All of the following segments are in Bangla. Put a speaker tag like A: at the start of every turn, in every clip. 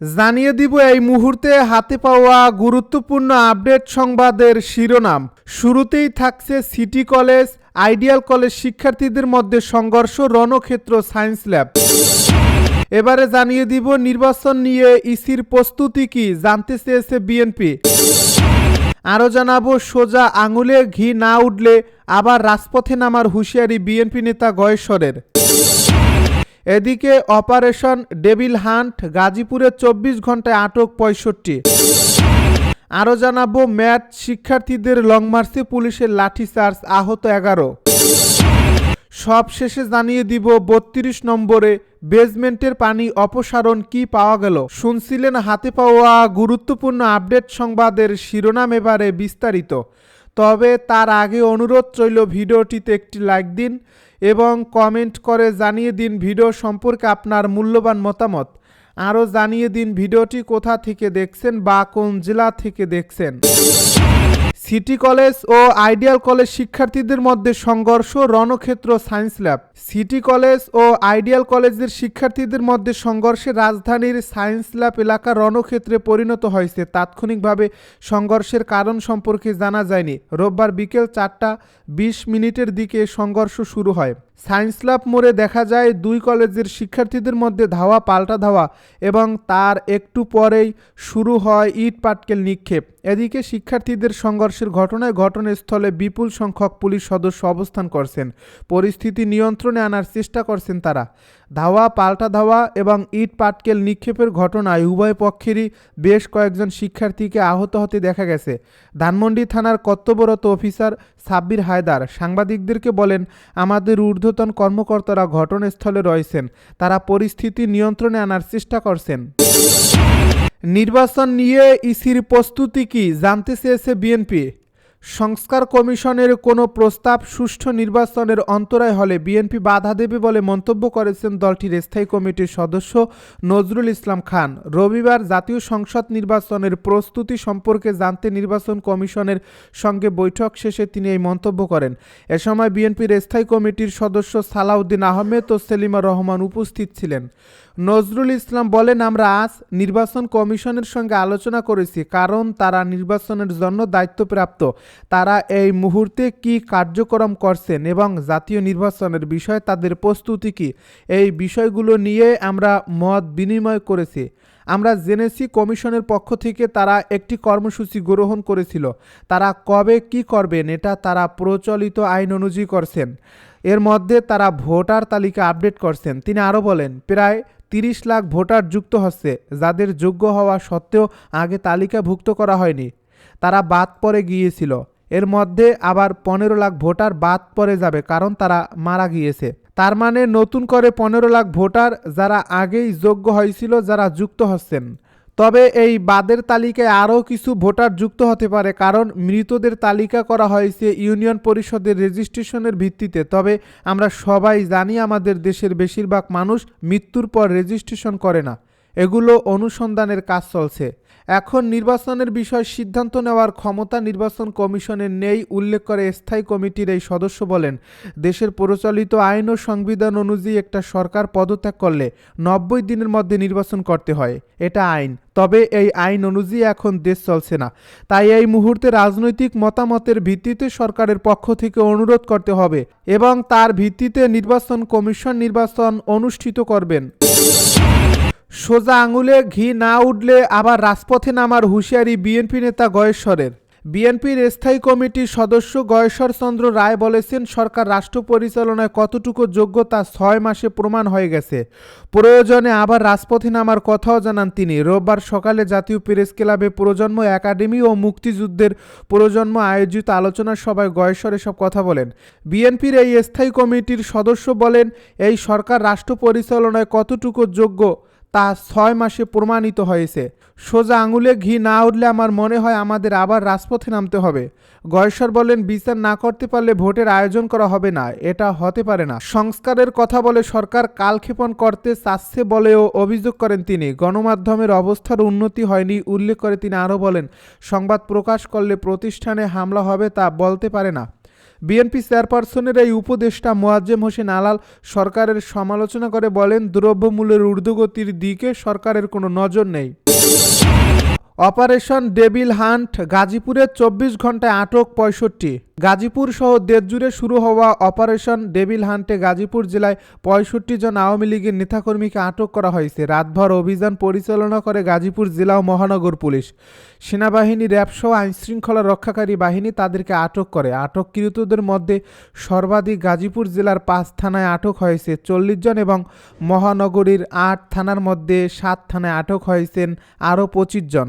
A: জানিয়ে দিব এই মুহূর্তে হাতে পাওয়া গুরুত্বপূর্ণ আপডেট সংবাদের শিরোনাম। শুরুতেই থাকছে সিটি কলেজ, আইডিয়াল কলেজ শিক্ষার্থীদের মধ্যে সংঘর্ষ, রণক্ষেত্র, সায়েন্স ল্যাব। এবারে জানিয়ে দিব নির্বাচন নিয়ে ইসির প্রস্তুতি কি, জানতে চেয়েছে বিএনপি। আরও জানাব, সোজা আঙুলে ঘি না উঠলে আবার রাজপথে নামার হুঁশিয়ারি বিএনপি নেতা গয়েশ্বরের। এদিকে অপারেশন ডেভিল হান্ট গাজীপুরে চব্বিশ ঘন্টায় আটক পঁয়ষট্টি। আরও জানাব ম্যাথ শিক্ষার্থীদের লং মার্চে পুলিশের লাঠিচার্জ আহত এগারো। সব শেষে জানিয়ে দিব, বত্রিশ নম্বরে বেজমেন্টের পানি অপসারণ কি পাওয়া গেল? শুনছিলেন হাতে পাওয়া গুরুত্বপূর্ণ আপডেট সংবাদের শিরোনাম এবারে বিস্তারিত। তবে তার আগে অনুরোধ রইল, ভিডিওটিতে একটি লাইক দিন। এবং কমেন্ট করে জানিয়ে দিন ভিডিও সম্পর্কে আপনার মূল্যবান মতামত। আরও জানিয়ে দিন ভিডিওটি কোথা থেকে দেখছেন বা কোন জেলা থেকে দেখছেন। সিটি কলেজ ও আইডিয়াল কলেজ শিক্ষার্থীদের মধ্যে সংঘর্ষ, রণক্ষেত্র, সায়েন্স ল্যাব। সিটি কলেজ ও আইডিয়াল কলেজের শিক্ষার্থীদের মধ্যে সংঘর্ষে রাজধানীর সায়েন্স ল্যাব এলাকা রণক্ষেত্রে পরিণত হয়েছে। তাৎক্ষণিকভাবে সংঘর্ষের কারণ সম্পর্কে জানা যায়নি। রোববার বিকেল চারটা বিশ মিনিটের দিকে সংঘর্ষ শুরু হয়। সায়েন্স ল্যাব মোড়ে দেখা যায় দুই কলেজের শিক্ষার্থীদের মধ্যে ধাওয়া পাল্টা ধাওয়া এবং তার একটু পরেই শুরু হয় ইট পাটকেল নিক্ষেপ। এদিকে শিক্ষার্থীদের সংঘর্ষের ঘটনায় ঘটনাস্থলে বিপুল সংখ্যক পুলিশ সদস্য অবস্থান করছেন। পরিস্থিতি নিয়ন্ত্রণে আনার চেষ্টা করছেন তারা। ধাওয়া, পাল্টা ধাওয়া এবং ইট পাটকেল নিক্ষেপের ঘটনায় উভয় পক্ষেরই বেশ কয়েকজন শিক্ষার্থীকে আহত হতে দেখা গেছে। ধানমন্ডি থানার কর্তব্যরত অফিসার সাব্বির হায়দার সাংবাদিকদেরকে বলেন, আমাদের ঊর্ধ্বতন কর্মকর্তারা ঘটনাস্থলে রয়েছেন। তারা পরিস্থিতি নিয়ন্ত্রণে আনার চেষ্টা করছেন। নির্বাচন নিয়ে ইসির প্রস্তুতি কি জানতে চেয়েছে বিএনপি। সংস্কার কমিশনের কোনো প্রস্তাব সুষ্ঠু নির্বাচনের অন্তরায় হলে বিএনপি বাধা দেবে বলে মন্তব্য করেছেন দলটির স্থায়ী কমিটির সদস্য নজরুল ইসলাম খান। রবিবার জাতীয় সংসদ নির্বাচনের প্রস্তুতি সম্পর্কে জানতে নির্বাচন কমিশনের সঙ্গে বৈঠক শেষে তিনি এই মন্তব্য করেন। এ সময় বিএনপির স্থায়ী কমিটির সদস্য সালাউদ্দিন আহমেদ ও সেলিমা রহমান উপস্থিত ছিলেন। নজরুল ইসলাম বলেন, আমরা আজ নির্বাচন কমিশনের সঙ্গে আলোচনা করেছি, কারণ তারা নির্বাচনের জন্য দায়িত্বপ্রাপ্ত। তারা এই মুহূর্তে কি কার্যক্রম করছেন এবং জাতীয় নির্বাচনের বিষয়ে তাদের প্রস্তুতি কি? এই বিষয়গুলো নিয়ে আমরা মত বিনিময় করেছি। আমরা জেনেছি কমিশনের পক্ষ থেকে তারা একটি কর্মসূচি গ্রহণ করেছিল। তারা কবে কি করবেন এটা তারা প্রচলিত আইন অনুযায়ী করছেন। এর মধ্যে তারা ভোটার তালিকা আপডেট করছেন। তিনি আরও বলেন, প্রায় তিরিশ লাখ ভোটার যুক্ত হচ্ছে যাদের যোগ্য হওয়া সত্ত্বেও আগে তালিকাভুক্ত করা হয়নি। তারা বাদ পরে গিয়েছিল। এর মধ্যে আবার পনেরো লাখ ভোটার বাদ পড়ে যাবে কারণ তারা মারা গিয়েছে। তার মানে নতুন করে পনেরো লাখ ভোটার যারা আগেই যোগ্য হয়েছিল যারা যুক্ত হচ্ছেন তবে এই বাদের তালিকায় আরও কিছু ভোটার যুক্ত হতে পারে, কারণ মৃতদের তালিকা করা হয়েছে ইউনিয়ন পরিষদের রেজিস্ট্রেশনের ভিত্তিতে। তবে আমরা সবাই জানি আমাদের দেশের বেশিরভাগ মানুষ মৃত্যুর পর রেজিস্ট্রেশন করে না। এগুলো অনুসন্ধানের কাজ চলছে। এখন নির্বাচনের বিষয় সিদ্ধান্ত নেওয়ার ক্ষমতা নির্বাচন কমিশনের নেই, উল্লেখ করে স্থায়ী কমিটির এই সদস্য বলেন। দেশের প্রচলিত আইন ও সংবিধান অনুযায়ী একটা সরকার পদত্যাগ করলে নব্বই দিনের মধ্যে নির্বাচন করতে হয়। এটা আইন। তবে এই আইন অনুযায়ী এখন দেশ চলছে না। তাই এই মুহূর্তে রাজনৈতিক মতামতের ভিত্তিতে সরকারের পক্ষ থেকে অনুরোধ করতে হবে এবং তার ভিত্তিতে নির্বাচন কমিশন নির্বাচন অনুষ্ঠিত করবেন। সোজা আঙুলে ঘি না উঠলে আবার রাজপথে নামার হুঁশিয়ারি বিএনপি নেতা গয়েশ্বরের। বিএনপির স্থায়ী কমিটির সদস্য গয়েশ্বর চন্দ্র রায় বলেছেন, সরকার রাষ্ট্র পরিচালনায় কতটুকু যোগ্যতা ছয় মাসে প্রমাণ হয়ে গেছে। প্রয়োজনে আবার রাজপথে নামার কথাও জানান তিনি। রোববার সকালে জাতীয় প্রেস ক্লাবে প্রজন্ম একাডেমি ও মুক্তিযুদ্ধের প্রজন্ম আয়োজিত আলোচনা সভায় গয়েশ্বর এসব কথা বলেন। বিএনপির এই স্থায়ী কমিটির সদস্য বলেন, এই সরকার রাষ্ট্র পরিচালনায় কতটুকু যোগ্য তা ছয় মাসে প্রমাণিত হয়েছে। সোজা আঙুলে ঘি না উঠলে আমার মনে হয় আমাদের আবার রাজপথে নামতে হবে। গয়েশ্বর বলেন বিচার না করতে পারলে ভোটের আয়োজন করা হবে না, এটা হতে পারে না। সংস্কারের কথা বলে সরকার কালক্ষেপণ করতে চাচ্ছে বলেও অভিযোগ করেন তিনি। গণমাধ্যমের অবস্থার উন্নতি হয়নি, উল্লেখ করে তিনি আরও বলেন, সংবাদ প্রকাশ করলে প্রতিষ্ঠানে হামলা হবে তা বলতে পারে না। বিএনপি চেয়ারপারসনের এই উপদেষ্টা মোয়াজ্জেম হোসেন আলাল সরকারের সমালোচনা করে বলেন, দ্রব্যমূল্যের ঊর্ধ্বগতির দিকে সরকারের কোনো নজর নেই। অপারেশন ডেবিল হান্ট গাজীপুরে চব্বিশ ঘন্টায় আটক পঁয়ষট্টি। গাজীপুর সহ দেশ জুড়ে শুরু হওয়া অপারেশন ডেবিল হান্টে গাজীপুর জেলায় পঁয়ষট্টি জন আওয়ামী লীগের নেতাকর্মীকে আটক করা হয়েছে। রাতভর অভিযান পরিচালনা করে গাজীপুর জেলা ও মহানগর পুলিশ। সেনাবাহিনী র্যাবসহ আইনশৃঙ্খলা রক্ষাকারী বাহিনী তাদেরকে আটক করে। আটককৃতদের মধ্যে সর্বাধিক গাজীপুর জেলার পাঁচ থানায় আটক হয়েছে চল্লিশ জন এবং মহানগরীর আট থানার মধ্যে সাত থানায় আটক হয়েছেন আরও পঁচিশ জন।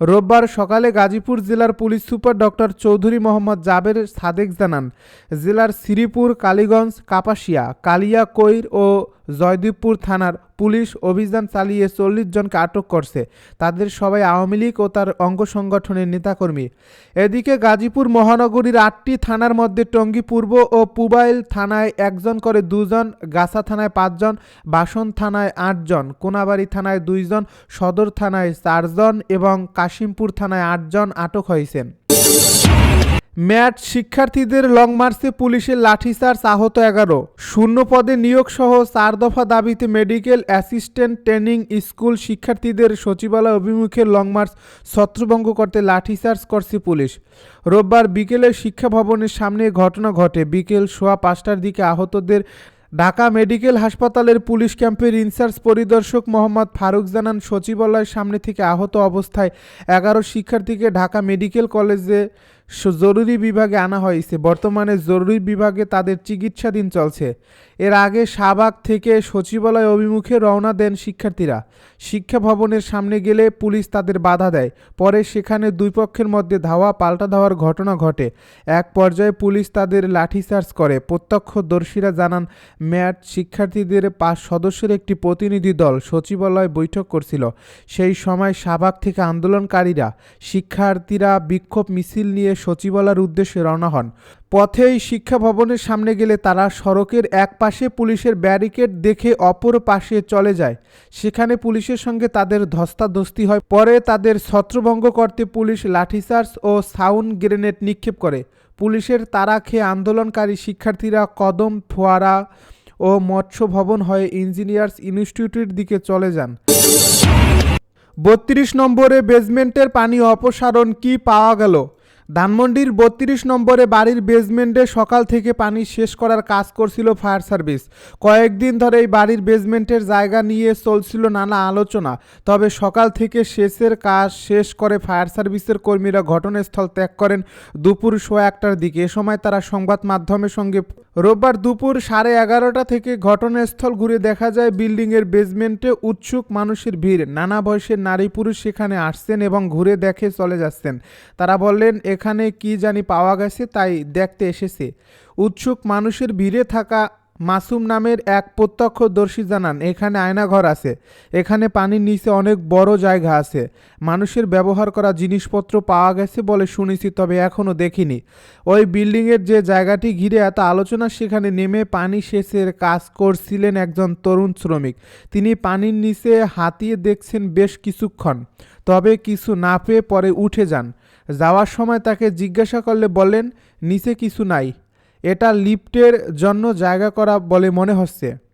A: রোববার সকালে গাজীপুর জেলার police super doctor Chowdhury Mohammad Jaber Sadek জানান, জেলার শ্রীপুর, কালীগঞ্জ, কাপাসিয়া কালিয়াকৈর ও জয়দীপপুর থানার পুলিশ অভিযান চালিয়ে চল্লিশ জনকে আটক করছে। তাদের সবাই আওয়ামী লীগ ও তার অঙ্গ সংগঠনের নেতাকর্মী। এদিকে গাজীপুর মহানগরীর আটটি থানার মধ্যে টঙ্গী পূর্ব ও পুবাইল থানায় একজন করে দুজন, গাছা থানায় পাঁচজন, বাসন থানায় আটজন, কোনাবাড়ি থানায় দুইজন, সদর থানায় চারজন এবং কাশিমপুর থানায় আটজন আটক হয়েছেন। ম্যাট শিক্ষার্থীদের লং মার্চে পুলিশের লাঠিচার্জ আহত এগারো। শূন্য পদে নিয়োগ সহ চার দফা দাবিতে মেডিকেল অ্যাসিস্ট্যান্ট ট্রেনিং স্কুল শিক্ষার্থীদের সচিবালয় অভিমুখে লং মার্চ ছত্রভঙ্গ করতে লাঠিচার্জ করছে পুলিশ। রোববার বিকেলে শিক্ষা ভবনের সামনে ঘটনা ঘটে। বিকেল সোয়া পাঁচটার দিকে আহতদের ঢাকা মেডিকেল হাসপাতালের পুলিশ ক্যাম্পের ইনচার্জ পরিদর্শক মোহাম্মদ ফারুক জানান, সচিবালয়ের সামনে থেকে আহত অবস্থায় এগারো শিক্ষার্থীকে ঢাকা মেডিকেল কলেজে জরুরি বিভাগে আনা হয়েছে। বর্তমানে জরুরি বিভাগে তাদের চিকিৎসাধীন চলছে। এর আগে শাহবাগ থেকে সচিবালয় অভিমুখে রওনা দেন শিক্ষার্থীরা। শিক্ষা ভবনের সামনে গেলে পুলিশ তাদের বাধা দেয়। পরে সেখানে দুই পক্ষের মধ্যে ধাওয়া, পাল্টা ধাওয়ার ঘটনা ঘটে। এক পর্যায়ে পুলিশ তাদের লাঠিচার্জ করে। প্রত্যক্ষদর্শীরা জানান, ম্যাট শিক্ষার্থীদের পাঁচ সদস্যের একটি প্রতিনিধি দল সচিবালয় বৈঠক করছিল। সেই সময় শাহবাগ থেকে আন্দোলনকারীরা, শিক্ষার্থীরা বিক্ষোভ মিছিল নিয়ে সচিবালয়ের উদ্দেশ্যে রওনা হন। পথেই শিক্ষা ভবনের সামনে গেলে তারা সড়কের এক পাশে পুলিশের ব্যারিকেড দেখে অপর পাশে চলে যায়। সেখানে পুলিশের সঙ্গে তাদের ধস্তাধস্তি হয়। পরে তাদের ছত্রভঙ্গ করতে পুলিশ লাঠিচার্জ ও সাউন্ড গ্রেনেড নিক্ষেপ করে। পুলিশের তারা খেয়ে আন্দোলনকারী শিক্ষার্থীরা কদম, ফোয়ারা ও মৎস্য ভবন হয়ে ইঞ্জিনিয়ার্স ইনস্টিটিউটের দিকে চলে যান। বত্রিশ নম্বরে বেসমেন্টের পানি অপসারণ কি পাওয়া গেল? ধানমন্ডির বত্রিশ নম্বরে বাড়ির বেসমেন্টে সকাল থেকে পানি শেষ করার কাজ করছিল ফায়ার সার্ভিস। কয়েকদিন ধরে এই বাড়ির বেসমেন্টের জায়গা নিয়ে চলছিল নানা আলোচনা, তবে সকাল থেকে শেষের কাজ শেষ করে ফায়ার সার্ভিসের কর্মীরা ঘটনাস্থল ত্যাগ করেন দুপুর সোয়া একটার দিকে। এ সময় তারা সংবাদ মাধ্যমের সঙ্গে রোববার দুপুর সাড়ে এগারোটা থেকে ঘটনাস্থল ঘুরে দেখা যায়, বিল্ডিংয়ের বেসমেন্টে উৎসুক মানুষের ভিড়। নানা বয়সের নারী পুরুষ সেখানে আসছেন এবং ঘুরে দেখে চলে যাচ্ছেন। তারা বললেন এখানে কি জানি পাওয়া গেছে তাই দেখতে এসেছে। উৎসুক মানুষের ভিড়ে থাকা মাসুম নামের এক প্রত্যক্ষদর্শী জানান, এখানে আয়নাঘর আছে। এখানে পানির নিচে অনেক বড় জায়গা আছে। মানুষের ব্যবহার করা জিনিসপত্র পাওয়া গেছে বলে শুনেছি, তবে এখনও দেখিনি। ওই বিল্ডিংয়ের যে জায়গাটি ঘিরে এত আলোচনা, সেখানে নেমে পানি সেচের কাজ করছিলেন একজন তরুণ শ্রমিক। তিনি পানির নিচে হাতিয়ে দেখছেন বেশ কিছুক্ষণ। তবে কিছু না পেয়ে পরে উঠে যান। যাওয়ার সময় তাকে জিজ্ঞাসা করলে বলেন, নিচে কিছু নাই। এটা লিফটের জন্য জায়গা করা বলে মনে হচ্ছে।